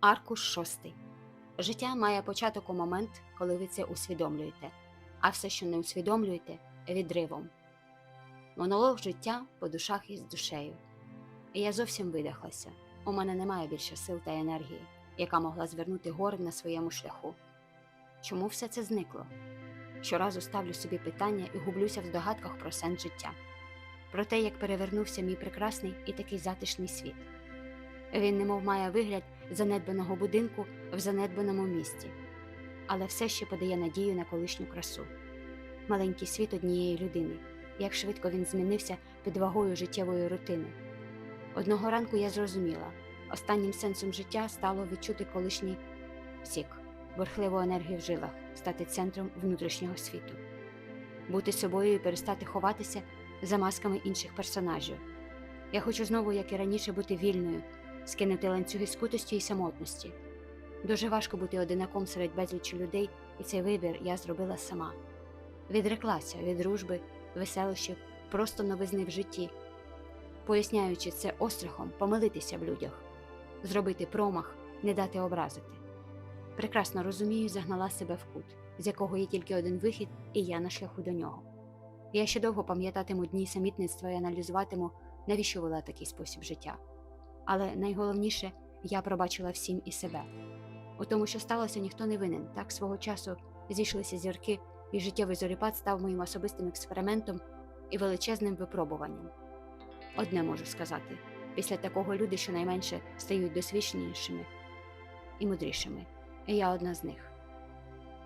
Аркуш шостий. Життя має початок у момент, коли ви це усвідомлюєте, а все, що не усвідомлюєте, відривом. Монолог життя по душах із душею. Я зовсім видихлася. У мене немає більше сил та енергії, яка могла звернути гори на своєму шляху. Чому все це зникло? Щоразу ставлю собі питання і гублюся в здогадках про сенс життя, про те, як перевернувся мій прекрасний і такий затишний світ. Він немов має вигляд занедбаного будинку в занедбаному місті, але все ще подає надію на колишню красу. Маленький світ однієї людини, як швидко він змінився під вагою життєвої рутини. Одного ранку я зрозуміла, останнім сенсом життя стало відчути колишній сік, бурхливу енергію в жилах, стати центром внутрішнього світу, бути собою і перестати ховатися за масками інших персонажів. Я хочу знову, як і раніше, бути вільною, скинути ланцюги скутості і самотності. Дуже важко бути одинаком серед безлічі людей, і цей вибір я зробила сама. Відреклася від дружби, веселощів, просто новизни в житті, поясняючи це острахом помилитися в людях, зробити промах, не дати образити. Прекрасно розумію, загнала себе в кут, з якого є тільки один вихід, і я на шляху до нього. Я ще довго пам'ятатиму дні самітництва і аналізуватиму, навіщо вела такий спосіб життя. Але найголовніше, я пробачила всім і себе. У тому, що сталося, ніхто не винен. Так свого часу зійшлися зірки, і життєвий зоріпад став моїм особистим експериментом і величезним випробуванням. Одне можу сказати: після такого люди щонайменше стають досвідченішими і мудрішими, і я одна з них.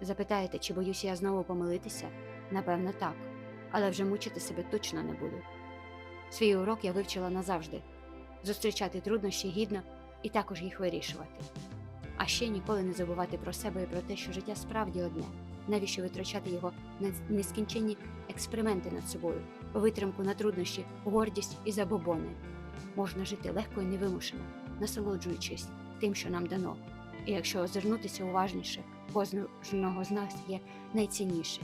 Запитаєте, чи боюся я знову помилитися? Напевно, так, але вже мучити себе точно не буду. Свій урок я вивчила назавжди зустрічати труднощі гідно і також їх вирішувати. А ще ніколи не забувати про себе і про те, що життя справді одне. Навіщо витрачати його на нескінченні експерименти над собою, витримку на труднощі, гордість і забобони. Можна жити легко і невимушено, насолоджуючись тим, що нам дано. І якщо озирнутися уважніше, кожного з нас є найцінніше.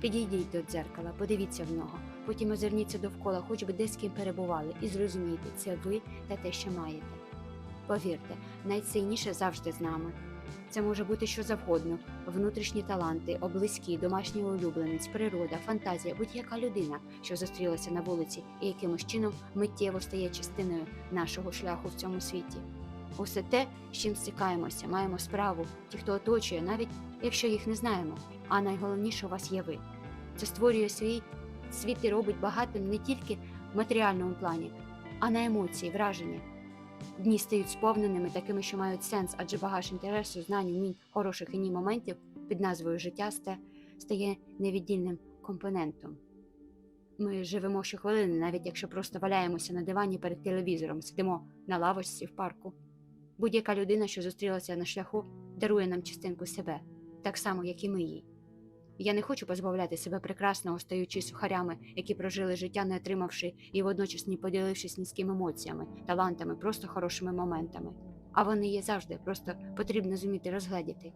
Підійдіть до дзеркала, подивіться в нього, потім озирніться довкола, хоч би де з ким перебували, і зрозумійте, це ви та те, що маєте. Повірте, найцінніше завжди з нами. Це може бути що завгодно: внутрішні таланти, облизький, домашній улюбленець, природа, фантазія, будь-яка людина, що зустрілася на вулиці і якимось чином миттєво стає частиною нашого шляху в цьому світі. Усе те, з чим стикаємося, маємо справу, ті, хто оточує, навіть якщо їх не знаємо. А найголовніше у вас є ви. Це створює свій світ і робить багатим не тільки в матеріальному плані, а на емоції, враження. Дні стають сповненими, такими, що мають сенс, адже багаж інтересу, знань, умінь, хороших і ні моментів під назвою життя стає невіддільним компонентом. Ми живемо щохвилини, навіть якщо просто валяємося на дивані перед телевізором, сидимо на лавочці в парку. Будь-яка людина, що зустрілася на шляху, дарує нам частинку себе, так само, як і ми їй. Я не хочу позбавляти себе прекрасного, стаючи сухарями, які прожили життя, не отримавши і водночас не поділившись низькими емоціями, талантами, просто хорошими моментами. А вони є завжди, просто потрібно зуміти розгледіти.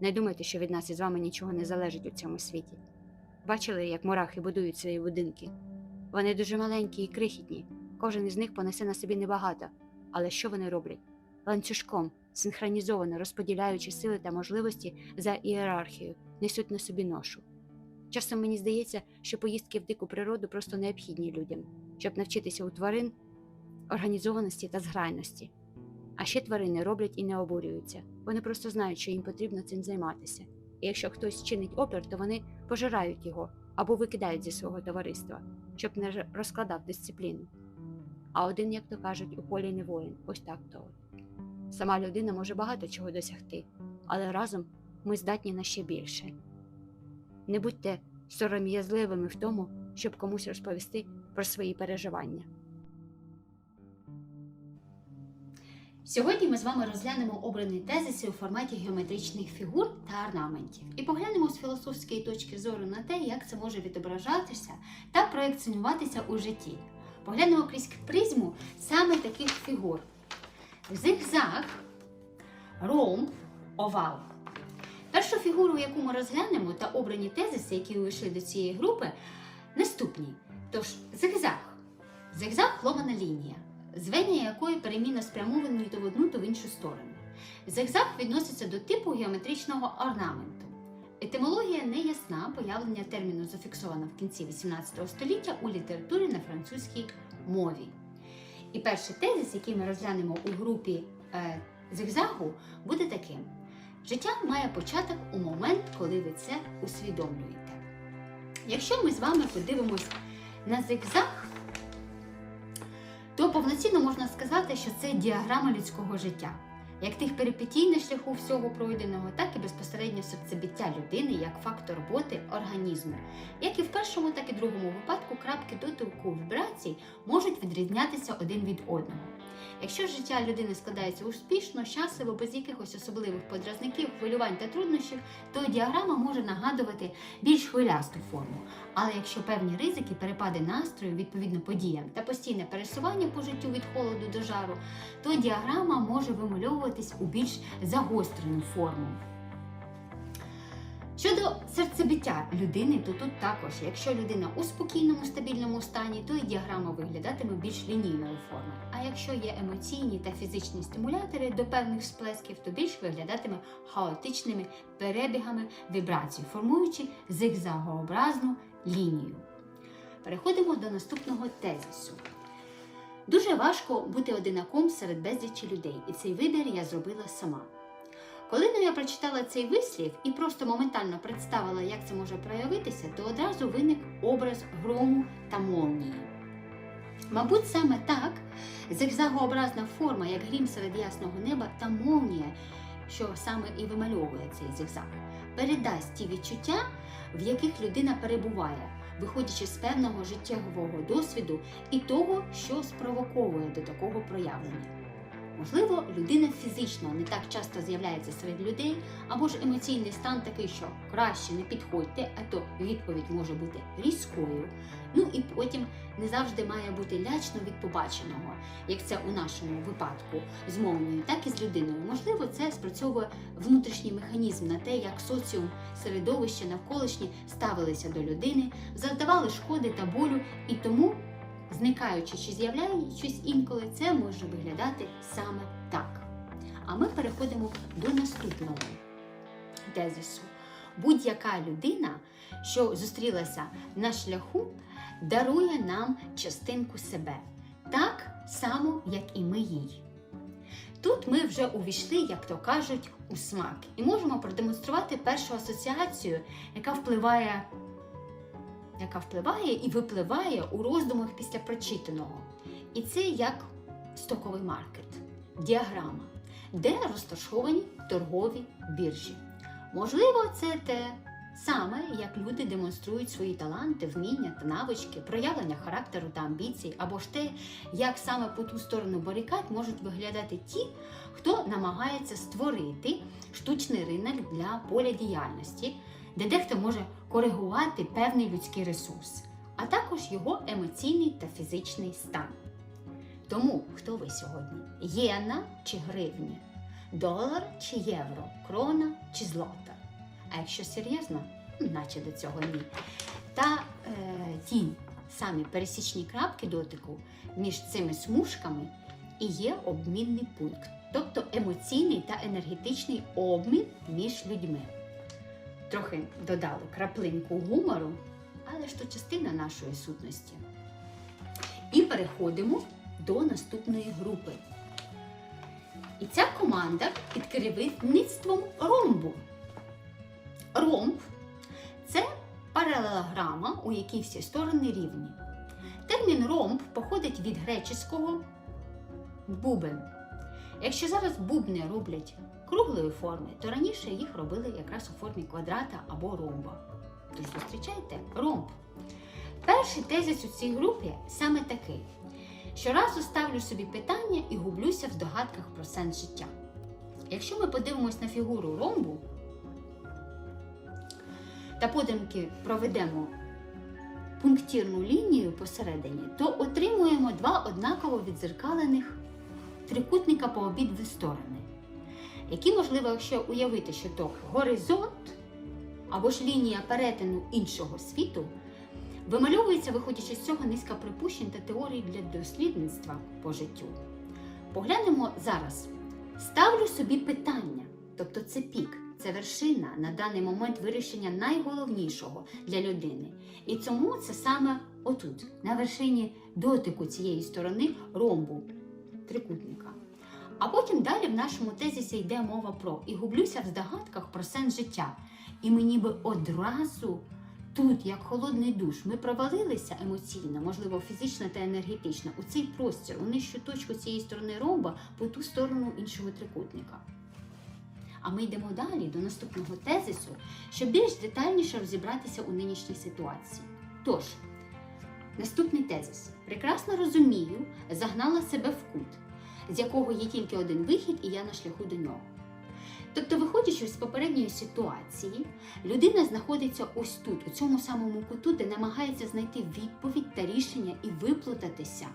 Не думайте, що від нас із вами нічого не залежить у цьому світі. Бачили, як мурахи будують свої будинки? Вони дуже маленькі і крихітні, кожен із них понесе на собі небагато. Але що вони роблять? Ланцюжком, синхронізовано розподіляючи сили та можливості за ієрархією, несуть на собі ношу. Часом мені здається, що поїздки в дику природу просто необхідні людям, щоб навчитися у тварин організованості та зграйності. А ще тварини роблять і не обурюються. Вони просто знають, що їм потрібно цим займатися. І якщо хтось чинить опір, то вони пожирають його або викидають зі свого товариства, щоб не розкладав дисципліну. А один, як то кажуть, у полі не воїн, ось так то. Сама людина може багато чого досягти, але разом ми здатні на ще більше. Не будьте сором'язливими в тому, щоб комусь розповісти про свої переживання. Сьогодні ми з вами розглянемо обрані тезиси у форматі геометричних фігур та орнаментів і поглянемо з філософської точки зору на те, як це може відображатися та проекціонуватися у житті. Поглянемо крізь призму саме таких фігур: зигзаг, ромб, овал. Першу фігуру, яку ми розглянемо, та обрані тезиси, які увійшли до цієї групи, наступні. Тож, зигзаг. Зигзаг ломана лінія зведення якої перемінно спрямовані то в одну, то в іншу сторону. Зигзаг відноситься до типу геометричного орнаменту. Етимологія не ясна, появлення терміну зафіксовано в кінці XVIII століття у літературі на французькій мові. І перший тезис, який ми розглянемо у групі е, зигзагу, буде таким: життя має початок у момент, коли ви це усвідомлюєте. Якщо ми з вами подивимось на зигзаг, то повноцінно можна сказати, що це діаграма людського життя, як тих перипетій на шляху всього пройденого, так і безпосередньо серцебиття людини як фактор роботи організму. Як і в першому, так і другому випадку крапки дотику вібрацій можуть відрізнятися один від одного. Якщо життя людини складається успішно, щасливо, без якихось особливих подразників, хвилювань та труднощів, то діаграма може нагадувати більш хвилясту форму. Але якщо певні ризики, перепади настрою відповідно подіям та постійне пересування по життю від холоду до жару, то діаграма може вимальовуватись у більш загострену форму. Щодо серцебиття людини, то тут також, якщо людина у спокійному стабільному стані, то і діаграма виглядатиме більш лінійною формою. А якщо є емоційні та фізичні стимулятори до певних сплесків, то більш виглядатиме хаотичними перебігами вібрацій, формуючи зигзагообразну лінію. Переходимо до наступного тезису. Дуже важко бути одинаком серед безлічі людей, і цей вибір я зробила сама. Коли ну, я прочитала цей вислів і просто моментально представила, як це може проявитися, то одразу виник образ грому та молнії. Мабуть, саме так зигзагообразна форма, як грім серед ясного неба та молнія, що саме і вимальовує цей зигзаг, передасть ті відчуття, в яких людина перебуває, виходячи з певного життєвого досвіду і того, що спровоковує до такого проявлення. Можливо, людина фізично не так часто з'являється серед людей, або ж емоційний стан такий, що краще не підходьте, а то відповідь може бути різкою. Ну і потім не завжди має бути лячно від побаченого, як це у нашому випадку з мовною, так і з людиною. Можливо, це спрацьовує внутрішній механізм на те, як соціум, середовище навколишні ставилися до людини, завдавали шкоди та болю, і тому зникаючи чи з'являючись інколи, це може виглядати саме так. А ми переходимо до наступного тезису. Будь-яка людина, що зустрілася на шляху, дарує нам частинку себе, так само, як і ми їй. Тут ми вже увійшли, як то кажуть, у смак, і можемо продемонструвати першу асоціацію, яка впливає яка впливає і випливає у роздумах після прочитаного. І це як стоковий маркет, діаграма, де розташовані торгові біржі. Можливо, це те саме, як люди демонструють свої таланти, вміння та навички, проявлення характеру та амбіцій, або ж те, як саме по ту сторону барикад можуть виглядати ті, хто намагається створити штучний ринок для поля діяльності, де дехто може коригувати певний людський ресурс, а також його емоційний та фізичний стан. Тому хто ви сьогодні? Єна чи гривні, долар чи євро, крона чи злота. А якщо серйозно, наче до цього ні. Та е, ті самі пересічні крапки дотику між цими смужками і є обмінний пункт, тобто емоційний та енергетичний обмін між людьми трохи додали краплинку гумору, але ж то частина нашої сутності. І переходимо до наступної групи. І ця команда під керівництвом ромбу. Ромб це паралелограма, у якій всі сторони рівні. Термін ромб походить від греческого бубен. Якщо зараз бубни роблять круглої форми, то раніше їх робили якраз у формі квадрата або ромба. Тож зустрічайте ромб. Перший тезис у цій групі саме такий: щоразу ставлю собі питання і гублюся в здогадках про сенс життя. Якщо ми подивимось на фігуру ромбу та подумки проведемо пунктирну лінію посередині, то отримуємо два однаково відзеркалених трикутника по обидві сторони які, можливо, якщо уявити, що то горизонт або ж лінія перетину іншого світу, вимальовується, виходячи з цього низка припущень та теорій для дослідництва по життю. Поглянемо зараз Ставлю собі питання, тобто це пік, це вершина на даний момент вирішення найголовнішого для людини. І тому це саме отут, на вершині дотику цієї сторони ромбу трикутника. А потім далі в нашому тезісі йде мова про і гублюся в здогадках про сенс життя. І ми ніби одразу тут, як холодний душ, ми провалилися емоційно, можливо, фізично та енергетично, у цей простір, у нижчу точку цієї сторони ромба по ту сторону іншого трикутника. А ми йдемо далі до наступного тезису, щоб більш детальніше розібратися у нинішній ситуації. Тож, наступний тезис. Прекрасно розумію, загнала себе в кут, з якого є тільки один вихід, і я на шляху до нього. Тобто, виходячи з попередньої ситуації, людина знаходиться ось тут, у цьому самому куту, де намагається знайти відповідь та рішення і виплутатися,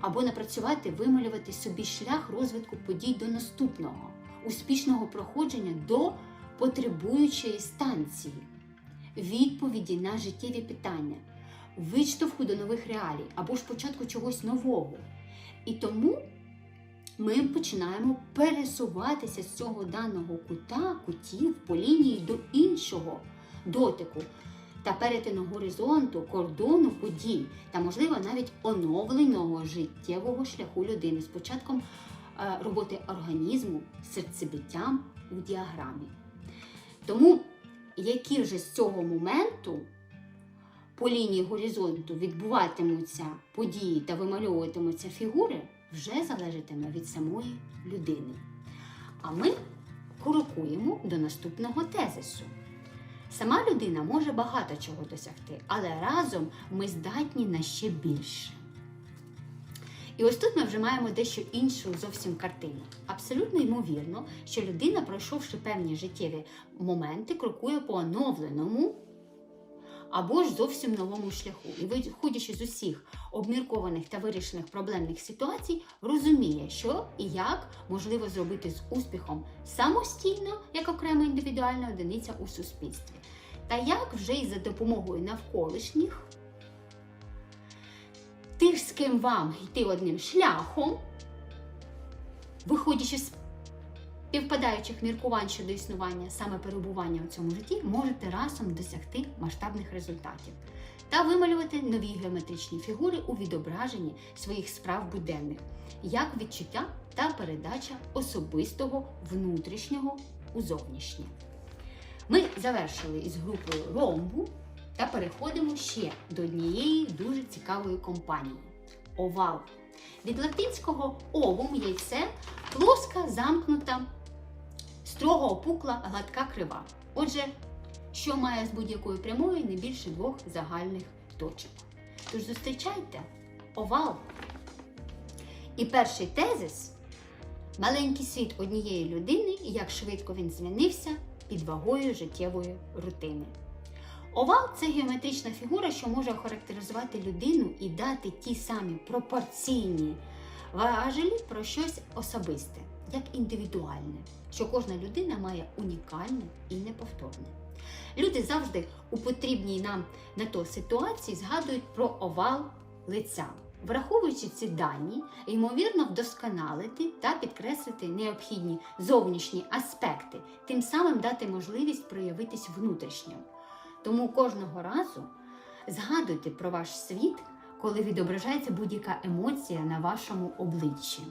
або напрацювати, вималювати собі шлях розвитку подій до наступного, успішного проходження до потребуючої станції, відповіді на життєві питання, відштовху до нових реалій або ж початку чогось нового. І тому ми починаємо пересуватися з цього даного кута, кутів по лінії до іншого дотику та перетину горизонту, кордону подій та, можливо, навіть оновленого життєвого шляху людини з початком е, роботи організму, серцебиттям у діаграмі. Тому, які вже з цього моменту по лінії горизонту відбуватимуться події та вимальовуватимуться фігури, вже залежатиме від самої людини. А ми крокуємо до наступного тезису. Сама людина може багато чого досягти, але разом ми здатні на ще більше. І ось тут ми вже маємо дещо іншу зовсім картину. Абсолютно ймовірно, що людина, пройшовши певні життєві моменти, крокує по оновленому або ж зовсім новому шляху. І виходячи з усіх обміркованих та вирішених проблемних ситуацій, розуміє, що і як можливо зробити з успіхом самостійно, як окрема індивідуальна одиниця у суспільстві, та як вже і за допомогою навколишніх, тих, з ким вам йти одним шляхом, виходячи з співпадаючих міркувань щодо існування саме перебування у цьому житті, можете разом досягти масштабних результатів та вималювати нові геометричні фігури у відображенні своїх справ буденних, як відчуття та передача особистого внутрішнього у зовнішнє. Ми завершили із групою ромбу та переходимо ще до однієї дуже цікавої компанії овал. Від латинського овум яйце плоска, замкнута, строго опукла, гладка крива. Отже, що має з будь-якою прямою не більше двох загальних точок. Тож зустрічайте овал. І перший тезис маленький світ однієї людини, і як швидко він змінився під вагою життєвої рутини. Овал це геометрична фігура, що може охарактеризувати людину і дати ті самі пропорційні важелі про щось особисте, як індивідуальне, що кожна людина має унікальне і неповторне. Люди завжди у потрібній нам на то ситуації згадують про овал лиця. Враховуючи ці дані, ймовірно вдосконалити та підкреслити необхідні зовнішні аспекти, тим самим дати можливість проявитись внутрішньо. Тому кожного разу згадуйте про ваш світ, коли відображається будь-яка емоція на вашому обличчі.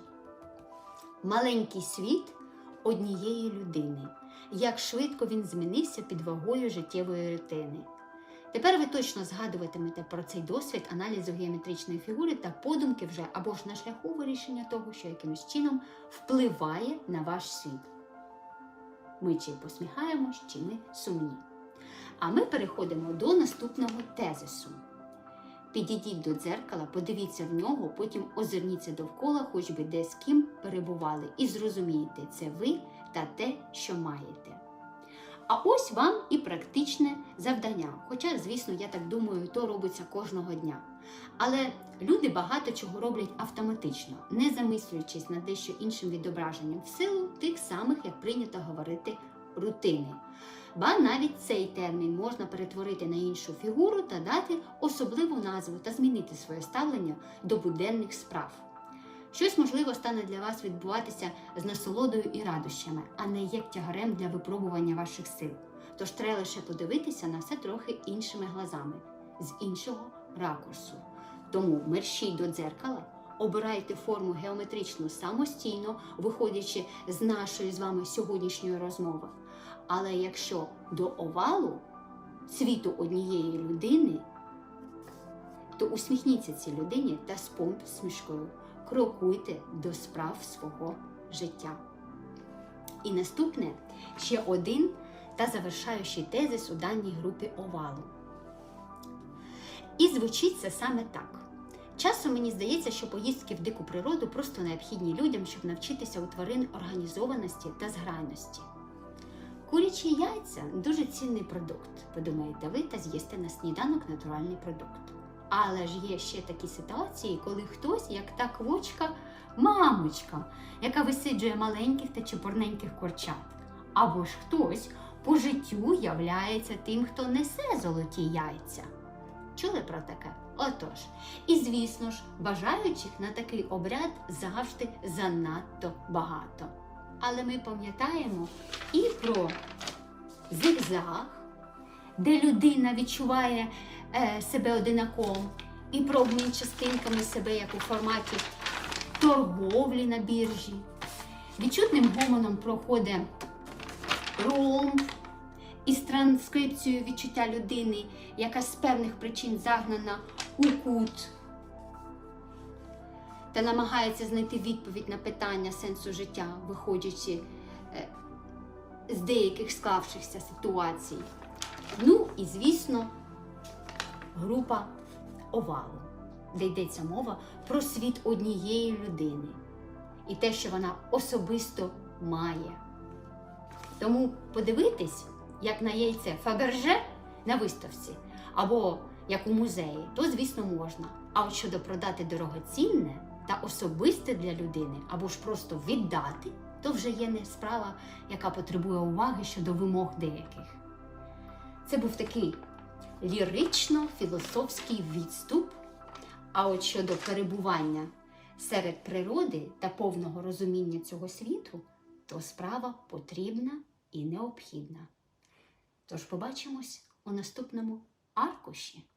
Маленький світ однієї людини. Як швидко він змінився під вагою життєвої рутини. Тепер ви точно згадуватимете про цей досвід аналізу геометричної фігури та подумки вже або ж на шляху вирішення того, що якимось чином впливає на ваш світ. Ми чи посміхаємось, чи ми сумні. А ми переходимо до наступного тезису. Підійдіть до дзеркала, подивіться в нього, потім озирніться довкола, хоч би де з ким перебували, і зрозумієте, це ви та те, що маєте. А ось вам і практичне завдання. Хоча, звісно, я так думаю, то робиться кожного дня. Але люди багато чого роблять автоматично, не замислюючись над дещо іншим відображенням, в силу тих самих, як прийнято говорити, рутини. Ба навіть цей термін можна перетворити на іншу фігуру та дати особливу назву та змінити своє ставлення до буденних справ. Щось, можливо, стане для вас відбуватися з насолодою і радощами, а не як тягарем для випробування ваших сил. Тож треба лише подивитися на все трохи іншими глазами, з іншого ракурсу. Тому мерщій до дзеркала, обирайте форму геометричну самостійно, виходячи з нашої з вами сьогоднішньої розмови. Але якщо до овалу світу однієї людини, то усміхніться цій людині та з посмішкою крокуйте до справ свого життя. І наступне ще один та завершаючий тезис у даній групі овалу. І звучить це саме так. Часом мені здається, що поїздки в дику природу просто необхідні людям, щоб навчитися у тварин організованості та зграйності. Курячі яйця дуже цінний продукт, подумаєте ви, та з'їсте на сніданок натуральний продукт. Але ж є ще такі ситуації, коли хтось, як та квочка, мамочка, яка висиджує маленьких та чепурненьких курчат. Або ж хтось по життю являється тим, хто несе золоті яйця. Чули про таке? Отож, і звісно ж, бажаючих на такий обряд завжди занадто багато. Але ми пам'ятаємо і про зигзаг, де людина відчуває е, себе одинаком, і про обмін частинками себе, як у форматі торговлі на біржі. Відчутним гомоном проходить ромб із транскрипцією відчуття людини, яка з певних причин загнана у кут та намагається знайти відповідь на питання сенсу життя, виходячи е, з деяких склавшихся ситуацій. Ну і, звісно, група овалу, де йдеться мова про світ однієї людини і те, що вона особисто має. Тому подивитись, як на яйце Фаберже на виставці, або як у музеї, то, звісно, можна. А от щодо продати дорогоцінне та особисте для людини, або ж просто віддати, то вже є не справа, яка потребує уваги щодо вимог деяких. Це був такий лірично-філософський відступ. А от щодо перебування серед природи та повного розуміння цього світу, то справа потрібна і необхідна. Тож побачимось у наступному аркуші.